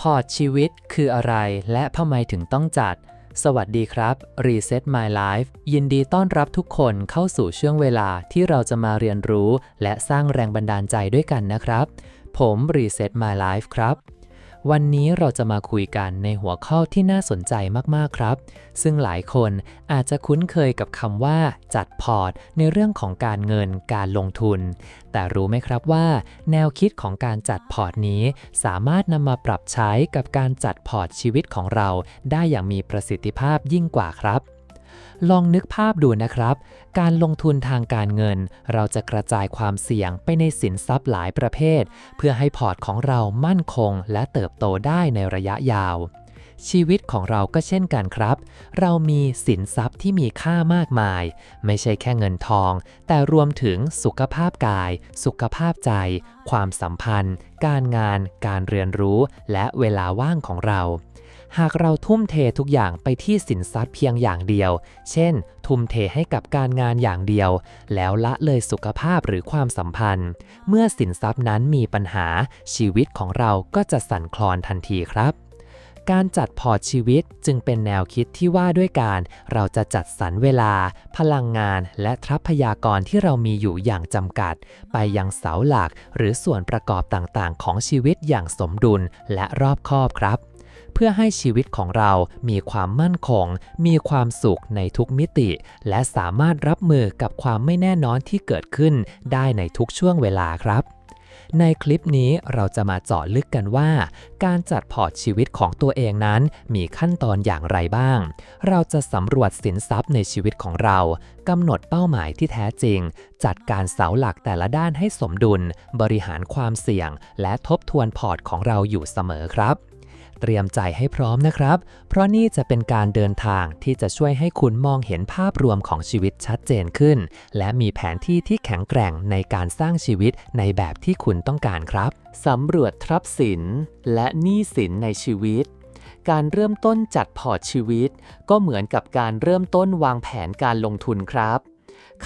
พอร์ตชีวิตคืออะไรและทำไมถึงต้องจัด สวัสดีครับ Reset My Life ยินดีต้อนรับทุกคนเข้าสู่ช่วงเวลาที่เราจะมาเรียนรู้ และสร้างแรงบันดาลใจด้วยกันนะครับ ผม Reset My Life ครับ วันนี้เราจะมาคุยกันในหัวข้อที่น่าสนใจมากๆครับ ซึ่งหลายคนอาจจะคุ้นเคยกับคำว่า จัดพอร์ต ในเรื่องของการเงินการลงทุน แต่รู้ไหมครับว่า แนวคิดของการจัดพอร์ตนี้ สามารถนำมาปรับใช้กับการจัดพอร์ตชีวิตของเรา ได้อย่างมีประสิทธิภาพยิ่งกว่าครับ ลองนึกภาพดูนะครับ การลงทุนทางการเงิน เราจะกระจายความเสี่ยงไปในสินทรัพย์หลายประเภท เพื่อให้พอร์ตของเรามั่นคงและเติบโตได้ในระยะยาว ชีวิตของเราก็เช่นกันครับ เรามีสินทรัพย์ที่มีค่ามากมาย ไม่ใช่แค่เงินทอง แต่รวมถึงสุขภาพกาย สุขภาพใจ ความสัมพันธ์ การงาน การเรียนรู้ และเวลาว่างของเรา หากเราทุ่มเททุกอย่างไปที่สินทรัพย์เพียงอย่างเดียว เช่น ทุ่มเทให้กับการงานอย่างเดียว แล้วละเลยสุขภาพหรือความสัมพันธ์ เมื่อสินทรัพย์นั้นมีปัญหา ชีวิตของเราก็จะสั่นคลอนทันทีครับ การจัดพอร์ตชีวิตจึงเป็นแนวคิดที่ว่าด้วยการเราจะจัดสรรเวลา พลังงาน และทรัพยากรที่เรามีอยู่อย่างจำกัด ไปยังเสาหลัก หรือส่วนประกอบต่างๆ ของชีวิตอย่างสมดุลและรอบคอบครับ เพื่อให้ชีวิตของเรามีความมั่นคง มีความสุขในทุกมิติ และสามารถรับมือกับความไม่แน่นอนที่เกิดขึ้นได้ในทุกช่วงเวลาครับในคลิปนี้เราจะมาเจาะลึกกันว่า การจัดพอร์ตชีวิตของตัวเองนั้น มีขั้นตอนอย่างไรบ้าง เราจะสำรวจสินทรัพย์ในชีวิตของเรากำหนดเป้าหมายที่แท้จริง จัดการเสาหลักแต่ละด้านให้สมดุล บริหารความเสี่ยง และทบทวนพอร์ตของเราอยู่เสมอครับ เตรียมใจให้พร้อมนะครับ เพราะนี่จะเป็นการเดินทางที่จะช่วยให้คุณมองเห็นภาพรวมของชีวิตชัดเจนขึ้น และมีแผนที่ที่แข็งแกร่งในการสร้างชีวิตในแบบที่คุณต้องการครับสำรวจทรัพย์สิน และหนี้สินในชีวิตการเริ่มต้นจัดพอร์ตชีวิต ก็เหมือนกับการเริ่มต้นวางแผนการลงทุนครับ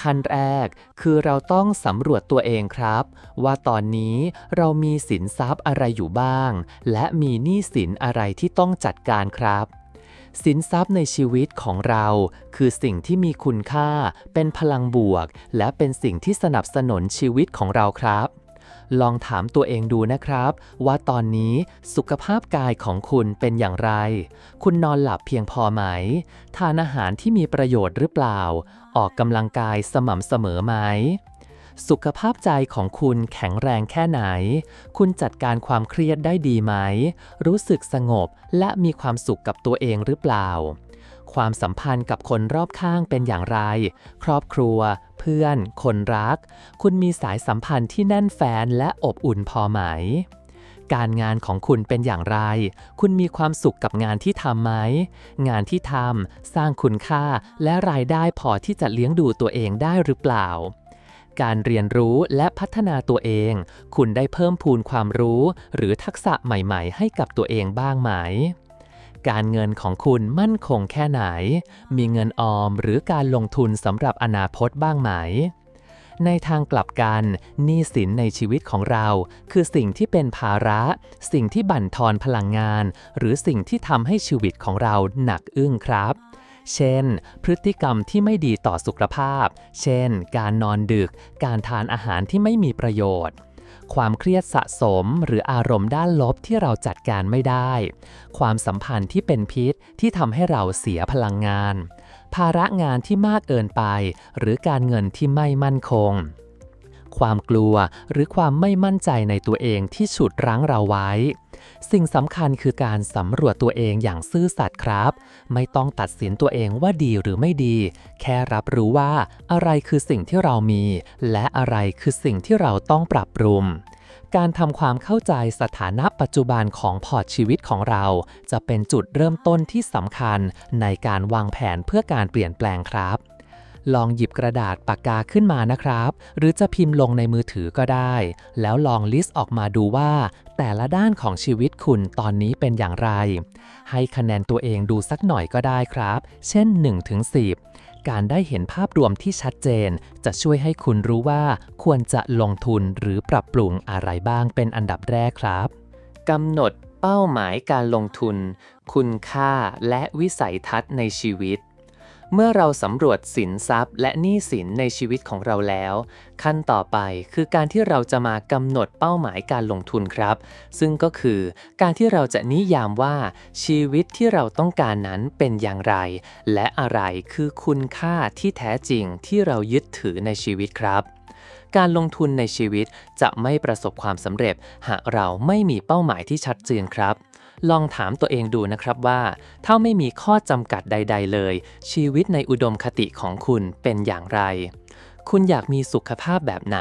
ขั้นแรกคือเราต้องสำรวจตัวเองครับ ว่าตอนนี้เรามีสินทรัพย์อะไรอยู่บ้าง และมีหนี้สินอะไรที่ต้องจัดการครับสินทรัพย์ในชีวิตของเรา คือสิ่งที่มีคุณค่า เป็นพลังบวก และเป็นสิ่งที่สนับสนุนชีวิตของเราครับ ลองถามตัวเองดูนะครับ ว่าตอนนี้สุขภาพกายของคุณเป็นอย่างไร คุณนอนหลับเพียงพอไหม ทานอาหารที่มีประโยชน์หรือเปล่า ออกกำลังกายสม่ำเสมอไหม สุขภาพใจของคุณแข็งแรงแค่ไหน คุณจัดการความเครียดได้ดีไหม รู้สึกสงบและมีความสุขกับตัวเองหรือเปล่า ความสัมพันธ์กับคนรอบข้างเป็นอย่างไร ครอบครัว เพื่อน คนรัก คุณมีสายสัมพันธ์ที่แน่นแฟนและอบอุ่นพอไหม การงานของคุณเป็นอย่างไร คุณมีความสุขกับงานที่ทำไหม งานที่ทำสร้างคุณค่าและรายได้พอที่จะเลี้ยงดูตัวเองได้หรือเปล่า การเรียนรู้และพัฒนาตัวเอง คุณได้เพิ่มพูนความรู้ หรือทักษะใหม่ๆ ให้กับตัวเองบ้างไหม การเงินของคุณมั่นคงแค่ไหน มีเงินออมหรือการลงทุนสำหรับอนาคตบ้างไหม ในทางกลับกันหนี้สินในชีวิตของเรา คือสิ่งที่เป็นภาระ สิ่งที่บั่นทอนพลังงาน หรือสิ่งที่ทำให้ชีวิตของเราหนักอึ้งครับ เช่น พฤติกรรมที่ไม่ดีต่อสุขภาพ เช่น การนอนดึก การทานอาหารที่ไม่มีประโยชน์ ความเครียดสะสมหรืออารมณ์ด้านลบที่เราจัดการไม่ได้ ความสัมพันธ์ที่เป็นพิษที่ทำให้เราเสียพลังงาน ภาระงานที่มากเกินไป หรือการเงินที่ไม่มั่นคง ความกลัว หรือความไม่มั่นใจในตัวเองที่ฉุดรั้งเราไว้ สิ่งสำคัญคือการสำรวจตัวเองอย่างซื่อสัตย์ครับ ไม่ต้องตัดสินตัวเองว่าดีหรือไม่ดี แค่รับรู้ว่าอะไรคือสิ่งที่เรามี และอะไรคือสิ่งที่เราต้องปรับปรุงการทำความเข้าใจสถานะปัจจุบันของพอร์ตชีวิตของเรา จะเป็นจุดเริ่มต้นที่สำคัญในการวางแผนเพื่อการเปลี่ยนแปลงครับ ลองหยิบกระดาษปากกาขึ้นมานะครับ หรือจะพิมพ์ลงในมือถือก็ได้ แล้วลองลิสต์ออกมาดูว่า แต่ละด้านของชีวิตคุณตอนนี้เป็นอย่างไร ให้คะแนนตัวเองดูสักหน่อยก็ได้ครับ เช่น 1-10 การได้เห็นภาพรวมที่ชัดเจน จะช่วยให้คุณรู้ว่าควรจะลงทุนหรือปรับปรุงอะไรบ้างเป็นอันดับแรกครับกำหนดเป้าหมายการลงทุน คุณค่าและวิสัยทัศน์ในชีวิต เมื่อเราสำรวจสินทรัพย์และหนี้สินในชีวิตของเราแล้ว ขั้นต่อไปคือการที่เราจะมากำหนดเป้าหมายการลงทุนครับ ซึ่งก็คือการที่เราจะนิยามว่าชีวิตที่เราต้องการนั้นเป็นอย่างไร และอะไรคือคุณค่าที่แท้จริงที่เรายึดถือในชีวิตครับการลงทุนในชีวิตจะไม่ประสบความสำเร็จ หากเราไม่มีเป้าหมายที่ชัดเจนครับ ลองถามตัวเองดูนะครับว่า ถ้าไม่มีข้อจำกัดใด ๆ เลย ชีวิตในอุดมคติของคุณเป็นอย่างไร คุณอยากมีสุขภาพแบบไหน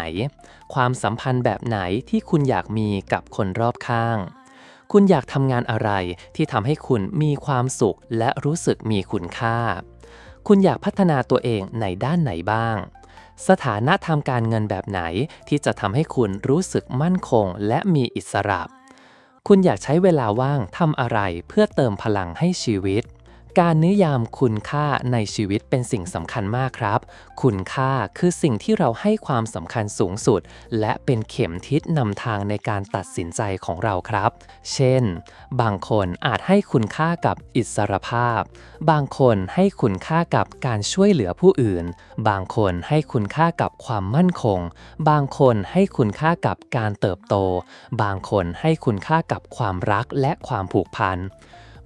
ความสัมพันธ์แบบไหนที่คุณอยากมีกับคนรอบข้าง คุณอยากทำงานอะไรที่ทำให้คุณมีความสุขและรู้สึกมีคุณค่า คุณอยากพัฒนาตัวเองในด้านไหนบ้างสถานะทางการเงินแบบไหนที่จะทำให้คุณรู้สึกมั่นคงและมีอิสระ คุณอยากใช้เวลาว่างทำอะไรเพื่อเติมพลังให้ชีวิต การนิยามคุณค่าในชีวิตเป็นสิ่งสำคัญมากครับ คุณค่าคือสิ่งที่เราให้ความสำคัญสูงสุด และเป็นเข็มทิศนำทางในการตัดสินใจของเราครับ เช่น บางคนอาจให้คุณค่ากับอิสรภาพ บางคนให้คุณค่ากับการช่วยเหลือผู้อื่น บางคนให้คุณค่ากับความมั่นคง บางคนให้คุณค่ากับการเติบโต บางคนให้คุณค่ากับความรักและความผูกพัน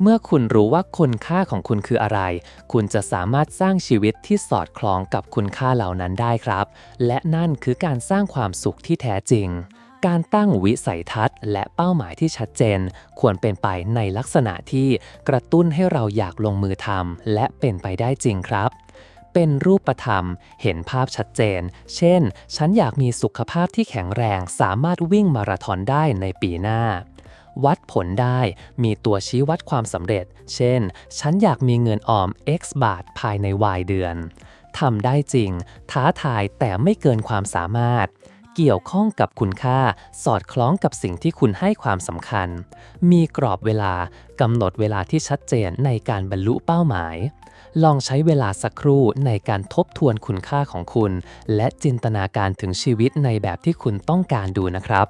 เมื่อคุณรู้ว่าคุณค่าของคุณคืออะไร คุณจะสามารถสร้างชีวิตที่สอดคล้องกับคุณค่าเหล่านั้นได้ครับ และนั่นคือการสร้างความสุขที่แท้จริง การตั้งวิสัยทัศน์ และเป้าหมายที่ชัดเจน ควรเป็นไปในลักษณะที่กระตุ้นให้เราอยากลงมือทำและเป็นไปได้จริงครับเป็นรูปธรรม เห็นภาพชัดเจน เช่น ฉันอยากมีสุขภาพที่แข็งแรง สามารถวิ่งมาราธอนได้ในปีหน้า วัดผลได้ มีตัวชี้วัดความสำเร็จ เช่น ฉันอยากมีเงินออม X บาทภายใน Y เดือนทำได้จริง ท้าทายแต่ไม่เกินความสามารถ เกี่ยวข้องกับคุณค่า สอดคล้องกับสิ่งที่คุณให้ความสำคัญ มีกรอบเวลากำหนดเวลาที่ชัดเจนในการบรรลุเป้าหมาย ลองใช้เวลาสักครู่ในการทบทวนคุณค่าของคุณ และจินตนาการถึงชีวิตในแบบที่คุณต้องการดูนะครับ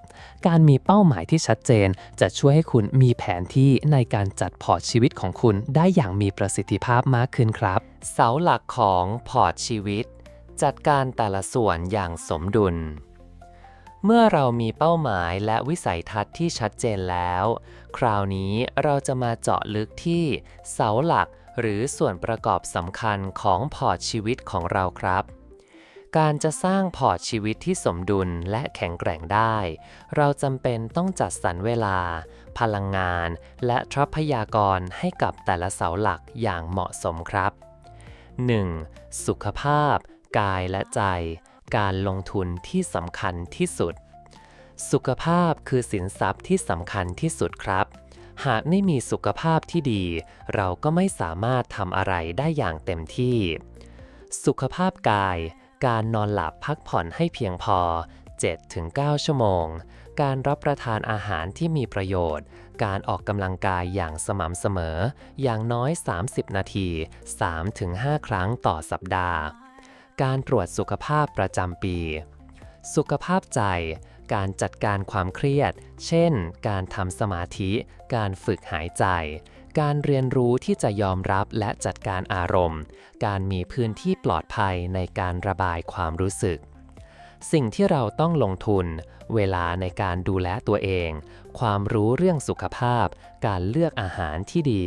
การมีเป้าหมายที่ชัดเจนจะช่วยให้คุณมีแผนที่ในการจัดพอร์ตชีวิตของคุณได้อย่างมีประสิทธิภาพมากขึ้นครับ เสาหลักของพอร์ตชีวิต จัดการแต่ละส่วนอย่างสมดุล เมื่อเรามีเป้าหมายและวิสัยทัศน์ที่ชัดเจนแล้ว คราวนี้เราจะมาเจาะลึกที่เสาหลักหรือส่วนประกอบสำคัญของพอร์ตชีวิตของเราครับ การจะสร้างพอร์ตชีวิตที่สมดุลและแข็งแกร่งได้ เราจำเป็นต้องจัดสรรเวลา พลังงาน และทรัพยากรให้กับแต่ละเสาหลักอย่างเหมาะสมครับ 1. สุขภาพ กายและใจ การลงทุนที่สำคัญที่สุด สุขภาพคือสินทรัพย์ที่สำคัญที่สุดครับ หากไม่มีสุขภาพที่ดี เราก็ไม่สามารถทำอะไรได้อย่างเต็มที่ สุขภาพกาย การนอนหลับพักผ่อนให้เพียงพอ 7-9 ชั่วโมง การรับประทานอาหารที่มีประโยชน์ การออกกำลังกายอย่างสม่ำเสมอ อย่างน้อย 30 นาที 3-5 ครั้งต่อสัปดาห์ การตรวจสุขภาพประจำปี สุขภาพใจ การจัดการความเครียด เช่น การทำสมาธิ การฝึกหายใจ การเรียนรู้ที่จะยอมรับและจัดการอารมณ์ การมีพื้นที่ปลอดภัยในการระบายความรู้สึก สิ่งที่เราต้องลงทุน เวลาในการดูแลตัวเอง ความรู้เรื่องสุขภาพ การเลือกอาหารที่ดี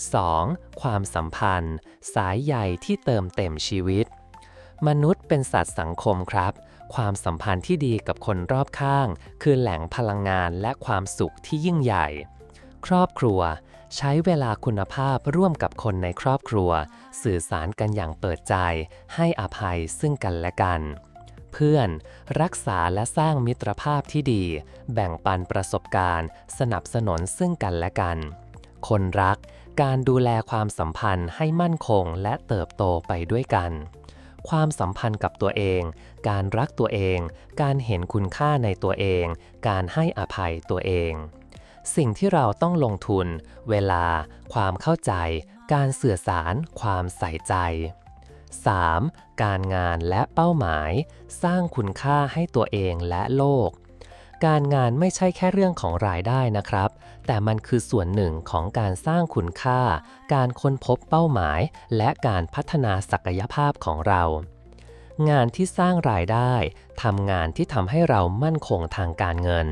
2. ความสัมพันธ์ สายใยที่เติมเต็มชีวิต มนุษย์เป็นสัตว์สังคมครับ ความสัมพันธ์ที่ดีกับคนรอบข้าง คือแหล่งพลังงานและความสุขที่ยิ่งใหญ่ ครอบครัว ใช้เวลาคุณภาพร่วมกับคนในครอบครัว สื่อสารกันอย่างเปิดใจ ให้อภัยซึ่งกันและกัน เพื่อน รักษาและสร้างมิตรภาพที่ดี แบ่งปันประสบการณ์ สนับสนุนซึ่งกันและกัน คนรักการดูแลความสัมพันธ์ให้มั่นคงและเติบโตไปด้วยกัน ความสัมพันธ์กับตัวเอง การรักตัวเอง การเห็นคุณค่าในตัวเอง การให้อภัยตัวเอง สิ่งที่เราต้องลงทุน เวลา ความเข้าใจ การสื่อสาร ความใส่ใจ 3. การงานและเป้าหมาย สร้างคุณค่าให้ตัวเองและโลก การงานไม่ใช่แค่เรื่องของรายได้นะครับ แต่มันคือส่วนหนึ่งของการสร้างคุณค่า การค้นพบเป้าหมาย และการพัฒนาศักยภาพของเรา งานที่สร้างรายได้ทำงานที่ทำให้เรามั่นคงทางการเงิน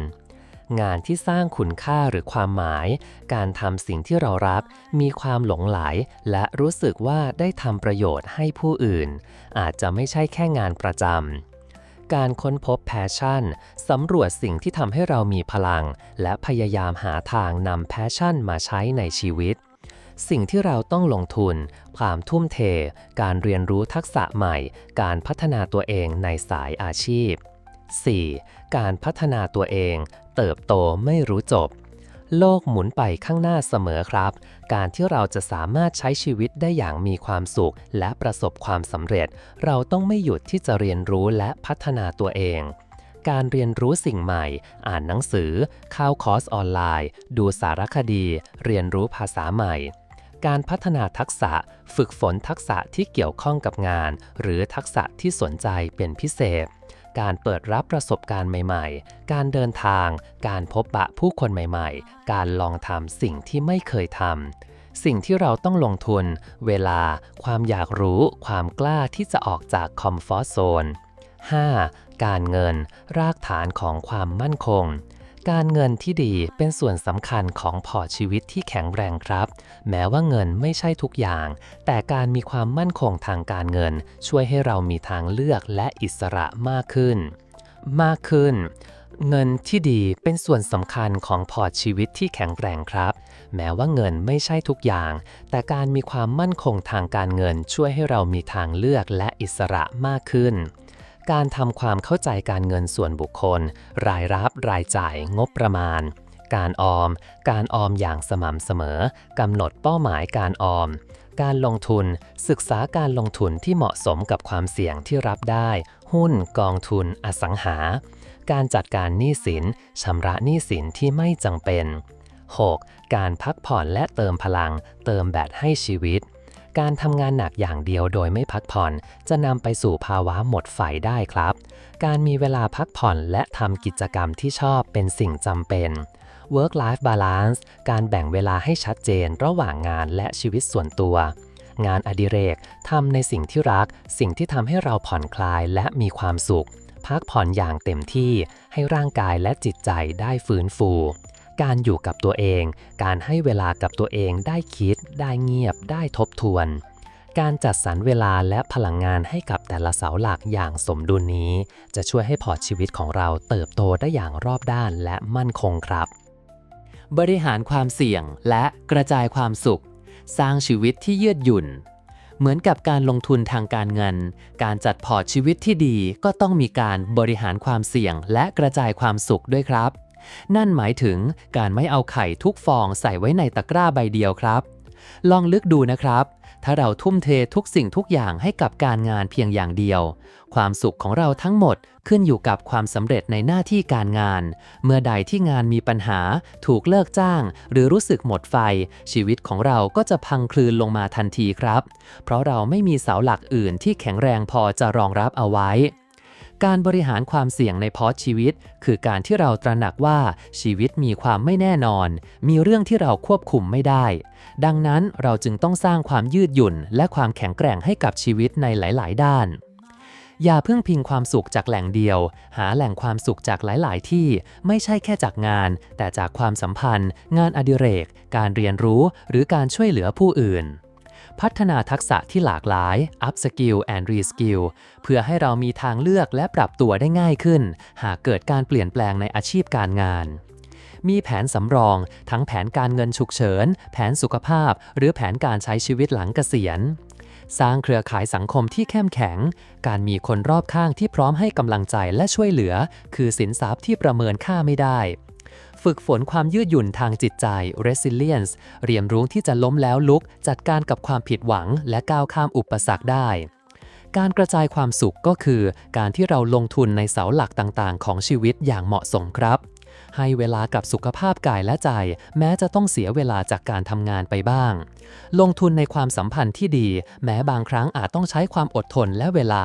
งานที่สร้างคุณค่าหรือความหมาย การทำสิ่งที่เรารัก มีความหลงไหล และรู้สึกว่าได้ทำประโยชน์ให้ผู้อื่น อาจจะไม่ใช่แค่งานประจำ การค้นพบแพชชั่น สำรวจสิ่งที่ทำให้เรามีพลัง และพยายามหาทางนำแพชชั่นมาใช้ในชีวิต สิ่งที่เราต้องลงทุน ความทุ่มเท การเรียนรู้ทักษะใหม่ การพัฒนาตัวเองในสายอาชีพ 4. การพัฒนาตัวเอง เติบโตไม่รู้จบ โลกหมุนไปข้างหน้าเสมอครับ การที่เราจะสามารถใช้ชีวิตได้อย่างมีความสุข และประสบความสำเร็จ เราต้องไม่หยุดที่จะเรียนรู้และพัฒนาตัวเองการเรียนรู้สิ่งใหม่ อ่านหนังสือ เข้าคอร์สออนไลน์ ดูสารคดี เรียนรู้ภาษาใหม่ การพัฒนาทักษะ ฝึกฝนทักษะที่เกี่ยวข้องกับงาน หรือทักษะที่สนใจเป็นพิเศษ การเปิดรับประสบการณ์ใหม่ ๆ การเดินทาง การพบปะผู้คนใหม่ ๆ การลองทำสิ่งที่ไม่เคยทำ สิ่งที่เราต้องลงทุน เวลา ความอยากรู้ ความกล้าที่จะออกจากคอมฟอร์ทโซน 5. การเงิน รากฐานของความมั่นคง การเงินที่ดีเป็นส่วนสำคัญของพอร์ตชีวิตที่แข็งแรงครับ แม้ว่าเงินไม่ใช่ทุกอย่าง แต่การมีความมั่นคงทางการเงิน ช่วยให้เรามีทางเลือกและอิสระมากขึ้น มากขึ้น เงินที่ดีเป็นส่วนสำคัญของพอร์ตชีวิตที่แข็งแรงครับ แม้ว่าเงินไม่ใช่ทุกอย่าง แต่การมีความมั่นคงทางการเงินช่วยให้เรามีทางเลือกและอิสระมากขึ้น การทำความเข้าใจการเงินส่วนบุคคล รายรับรายจ่ายงบประมาณ การออม การออมอย่างสม่ำเสมอกำหนดเป้าหมายการออม การลงทุนศึกษาการลงทุนที่เหมาะสมกับความเสี่ยงที่รับได้ หุ้น กองทุน อสังหา การจัดการหนี้สินชำระหนี้สินที่ไม่จำเป็น 6. การพักผ่อนและเติมพลัง เติมแบตให้ชีวิต การทำงานหนักอย่างเดียวโดยไม่พักผ่อน จะนำไปสู่ภาวะหมดไฟได้ครับ การมีเวลาพักผ่อนและทำกิจกรรมที่ชอบเป็นสิ่งจำเป็น Work Life Balance การแบ่งเวลาให้ชัดเจนระหว่างงานและชีวิตส่วนตัว งานอดิเรกทำในสิ่งที่รัก สิ่งที่ทำให้เราผ่อนคลายและมีความสุข พักผ่อนอย่างเต็มที่ให้ร่างกายและจิตใจได้ฟื้นฟู การอยู่กับตัวเอง การให้เวลากับตัวเองได้คิด ได้เงียบ ได้ทบทวน การจัดสรรเวลาและพลังงานให้กับแต่ละเสาหลักอย่างสมดุลนี้ จะช่วยให้พอร์ตชีวิตของเราเติบโตได้อย่างรอบด้านและมั่นคงครับ บริหารความเสี่ยงและกระจายความสุข สร้างชีวิตที่ยืดหยุ่น เหมือนกับการลงทุนทางการเงิน การจัดพอร์ตชีวิตที่ดีก็ต้องมีการบริหารความเสี่ยงและกระจายความสุขด้วยครับ นั่นหมายถึงการไม่เอาไข่ทุกฟองใส่ไว้ในตะกร้าใบเดียวครับ ลองลึกดูนะครับ ถ้าเราทุ่มเททุกสิ่งทุกอย่างให้กับการงานเพียงอย่างเดียว ความสุขของเราทั้งหมดขึ้นอยู่กับความสำเร็จในหน้าที่การงาน เมื่อใดที่งานมีปัญหา ถูกเลิกจ้าง หรือรู้สึกหมดไฟ ชีวิตของเราก็จะพังคลืนลงมาทันทีครับ เพราะเราไม่มีเสาหลักอื่นที่แข็งแรงพอจะรองรับเอาไว้ การบริหารความเสี่ยงในพอร์ตชีวิต คือการที่เราตระหนักว่าชีวิตมีความไม่แน่นอน มีเรื่องที่เราควบคุมไม่ได้ ดังนั้นเราจึงต้องสร้างความยืดหยุ่น และความแข็งแกร่งให้กับชีวิตในหลาย ๆ ด้านอย่าเพิ่งพิงความสุขจากแหล่งเดียว หาแหล่งความสุขจากหลาย ๆ ที่ไม่ใช่แค่จากงาน แต่จากความสัมพันธ์ งานอดิเรก การเรียนรู้ หรือการช่วยเหลือผู้อื่น พัฒนาทักษะที่หลากหลาย up skill and re skill เพื่อให้เรามีทางเลือกและปรับตัวได้ง่ายขึ้น หากเกิดการเปลี่ยนแปลงในอาชีพการงาน มีแผนสำรอง ทั้งแผนการเงินฉุกเฉิน แผนสุขภาพ หรือแผนการใช้ชีวิตหลังเกษียณสร้างเครือข่ายสังคมที่เข้มแข็ง การมีคนรอบข้างที่พร้อมให้กำลังใจและช่วยเหลือ คือสินทรัพย์ที่ประเมินค่าไม่ได้ ฝึกฝนความยืดหยุ่นทางจิตใจ resilience เรียนรู้ที่จะล้มแล้วลุก จัดการกับความผิดหวัง และก้าวข้ามอุปสรรคได้ การกระจายความสุขก็คือ การที่เราลงทุนในเสาหลักต่างๆ ของชีวิตอย่างเหมาะสมครับ ให้เวลากับสุขภาพกายและใจ แม้จะต้องเสียเวลาจากการทำงานไปบ้าง ลงทุนในความสัมพันธ์ที่ดี แม้บางครั้งอาจต้องใช้ความอดทนและเวลา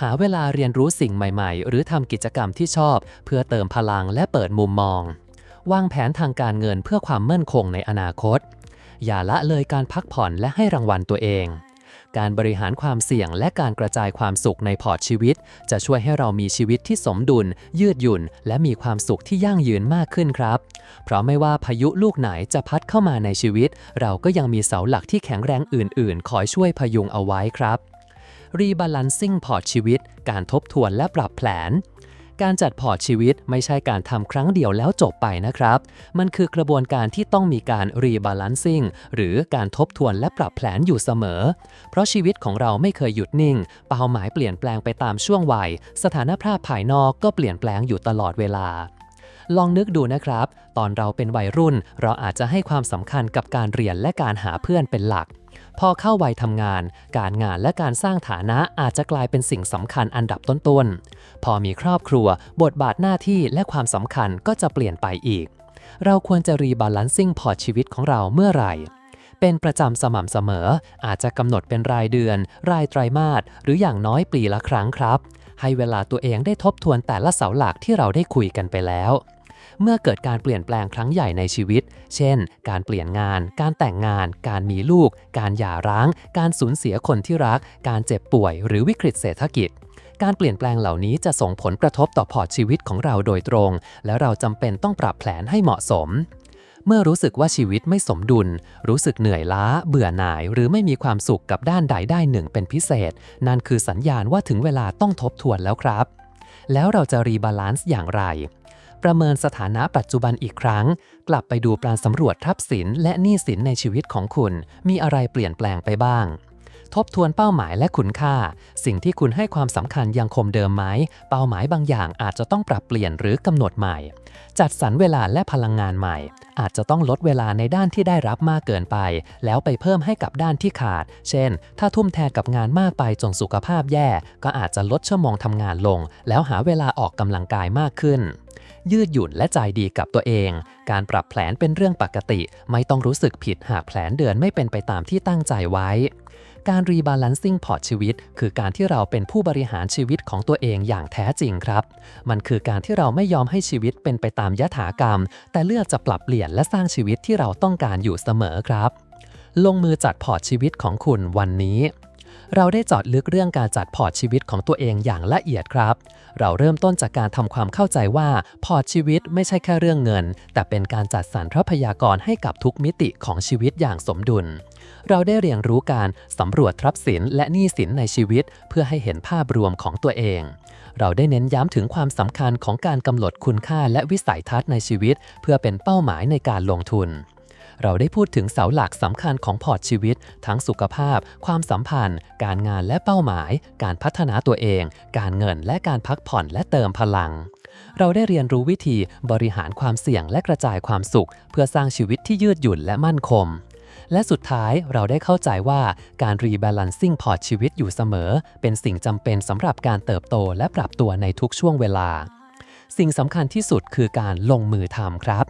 หาเวลาเรียนรู้สิ่งใหม่ ๆ หรือทำกิจกรรมที่ชอบ เพื่อเติมพลังและเปิดมุมมอง วางแผนทางการเงินเพื่อความมั่นคงในอนาคต อย่าละเลยการพักผ่อนและให้รางวัลตัวเอง การบริหารความเสี่ยงและการกระจายความสุขในพอร์ตชีวิต จะช่วยให้เรามีชีวิตที่สมดุล ยืดหยุ่น และมีความสุขที่ยั่งยืนมากขึ้นครับ เพราะไม่ว่าพายุลูกไหนจะพัดเข้ามาในชีวิต เราก็ยังมีเสาหลักที่แข็งแรงอื่น ๆ คอยช่วยพยุงเอาไว้ครับ Rebalancing พอร์ตชีวิต การทบทวนและปรับแผน การจัดพอร์ตชีวิตไม่ใช่การทำครั้งเดียวแล้วจบไปนะครับ มันคือกระบวนการที่ต้องมีการรีบาลานซิ่งหรือการทบทวนและปรับแผนอยู่เสมอ เพราะชีวิตของเราไม่เคยหยุดนิ่ง เป้าหมายเปลี่ยนแปลงไปตามช่วงวัย สถานภาพภายนอกก็เปลี่ยนแปลงอยู่ตลอดเวลา ลองนึกดูนะครับ ตอนเราเป็นวัยรุ่น เราอาจจะให้ความสำคัญกับการเรียนและการหาเพื่อนเป็นหลัก พอเข้าวัยทำงาน การงานและการสร้างฐานะอาจจะกลายเป็นสิ่งสำคัญอันดับต้นๆ พอมีครอบครัว บทบาทหน้าที่และความสำคัญก็จะเปลี่ยนไปอีก เราควรจะรีบาลานซิ่งพอร์ตชีวิตของเราเมื่อไหร่เป็นประจำสม่ำเสมอ อาจจะกำหนดเป็นรายเดือน รายไตรมาสหรืออย่างน้อยปีละครั้งครับ ให้เวลาตัวเองได้ทบทวนแต่ละเสาหลักที่เราได้คุยกันไปแล้ว เมื่อเกิดการเปลี่ยนแปลงครั้งใหญ่ในชีวิต เช่น การเปลี่ยนงาน การแต่งงาน การมีลูก การหย่าร้าง การสูญเสียคนที่รัก การเจ็บป่วย หรือวิกฤตเศรษฐกิจการเปลี่ยนแปลงเหล่านี้จะส่งผลกระทบต่อพอร์ตชีวิตของเราโดยตรง และเราจำเป็นต้องปรับแผนให้เหมาะสม เมื่อรู้สึกว่าชีวิตไม่สมดุล รู้สึกเหนื่อยล้า เบื่อหน่าย หรือไม่มีความสุขกับด้านใดได้หนึ่งเป็นพิเศษ นั่นคือสัญญาณว่าถึงเวลาต้องทบทวนแล้วครับ แล้วเราจะรีบาลานซ์อย่างไร ประเมินสถานะปัจจุบันอีกครั้ง กลับไปดูการสำรวจทรัพย์สินและหนี้สินในชีวิตของคุณ มีอะไรเปลี่ยนแปลงไปบ้างทบทวนเป้าหมายและคุณค่า สิ่งที่คุณให้ความสำคัญยังคงเดิมไหม เป้าหมายบางอย่างอาจจะต้องปรับเปลี่ยนหรือกำหนดใหม่ จัดสรรเวลาและพลังงานใหม่ อาจจะต้องลดเวลาในด้านที่ได้รับมากเกินไป แล้วไปเพิ่มให้กับด้านที่ขาด เช่น ถ้าทุ่มแทกับงานมากไปจนสุขภาพแย่ ก็อาจจะลดชั่วโมงทำงานลง แล้วหาเวลาออกกำลังกายมากขึ้น ยืดหยุ่นและใจดีกับตัวเอง การปรับแผนเป็นเรื่องปกติ ไม่ต้องรู้สึกผิดหากแผนเดือนไม่เป็นไปตามที่ตั้งใจไว้ การรีบาลานซิ่งพอร์ตชีวิต คือการที่เราเป็นผู้บริหารชีวิตของตัวเองอย่างแท้จริงครับ มันคือการที่เราไม่ยอมให้ชีวิตเป็นไปตามยถากรรม แต่เลือกจะปรับเปลี่ยนและสร้างชีวิตที่เราต้องการอยู่เสมอครับ ลงมือจัดพอร์ตชีวิตของคุณวันนี้ เราได้จอดลึกเรื่องการจัดพอร์ตชีวิตของตัวเองอย่างละเอียดครับ เราเริ่มต้นจากการทำความเข้าใจว่าพอร์ตชีวิตไม่ใช่แค่เรื่องเงิน แต่เป็นการจัดสรรทรัพยากรให้กับทุกมิติของชีวิตอย่างสมดุล เราได้เรียนรู้การสำรวจทรัพย์สินและหนี้สินในชีวิต เพื่อให้เห็นภาพรวมของตัวเอง เราได้เน้นย้ำถึงความสำคัญของการกำหนดคุณค่าและวิสัยทัศน์ในชีวิต เพื่อเป็นเป้าหมายในการลงทุน เราได้พูดถึงเสาหลักสำคัญของพอร์ตชีวิต ทั้งสุขภาพ ความสัมพันธ์ การงานและเป้าหมาย การพัฒนาตัวเอง การเงินและการพักผ่อนและเติมพลัง เราได้เรียนรู้วิธีบริหารความเสี่ยงและกระจายความสุข เพื่อสร้างชีวิตที่ยืดหยุ่นและมั่นคงและสุดท้ายเราได้เข้าใจว่าการรีบาลานซิ่งพอร์ตชีวิตอยู่เสมอ เป็นสิ่งจำเป็นสำหรับการเติบโตและปรับตัวในทุกช่วงเวลา สิ่งสำคัญที่สุดคือการลงมือทำครับ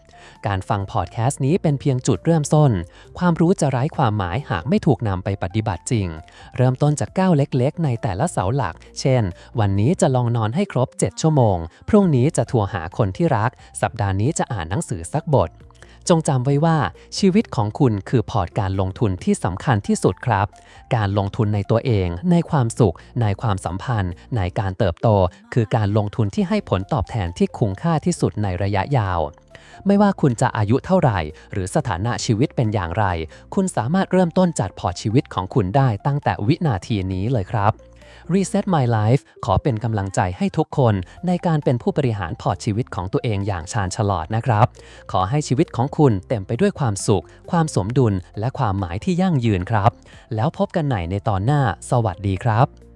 การฟังพอดแคสต์นี้เป็นเพียงจุดเริ่มต้น ความรู้จะไร้ความหมายหากไม่ถูกนำไปปฏิบัติจริง เริ่มต้นจากก้าวเล็กๆ ในแต่ละเสาหลัก เช่น วันนี้จะลองนอนให้ครบ 7 ชั่วโมง พรุ่งนี้จะทัวหาคนที่รัก สัปดาห์นี้จะอ่านหนังสือสักบท จงจำไว้ว่าชีวิตของคุณคือพอร์ตการลงทุนที่สำคัญที่สุดครับ การลงทุนในตัวเอง ในความสุข ในความสัมพันธ์ ในการเติบโต คือการลงทุนที่ให้ผลตอบแทนที่คุ้มค่าที่สุดในระยะยาวไม่ว่าคุณจะอายุเท่าไหร่ หรือสถานะชีวิตเป็นอย่างไร คุณสามารถเริ่มต้นจัดพอร์ตชีวิตของคุณได้ตั้งแต่วินาทีนี้เลยครับ Reset My Life ขอเป็นกำลังใจให้ทุกคนในการเป็นผู้บริหารพอร์ตชีวิตของตัวเองอย่างชาญฉลอดนะครับ ขอให้ชีวิตของคุณเต็มไปด้วยความสุข ความสมดุล และความหมายที่ยั่งยืนครับ แล้วพบกันใหม่ในตอนหน้า สวัสดีครับ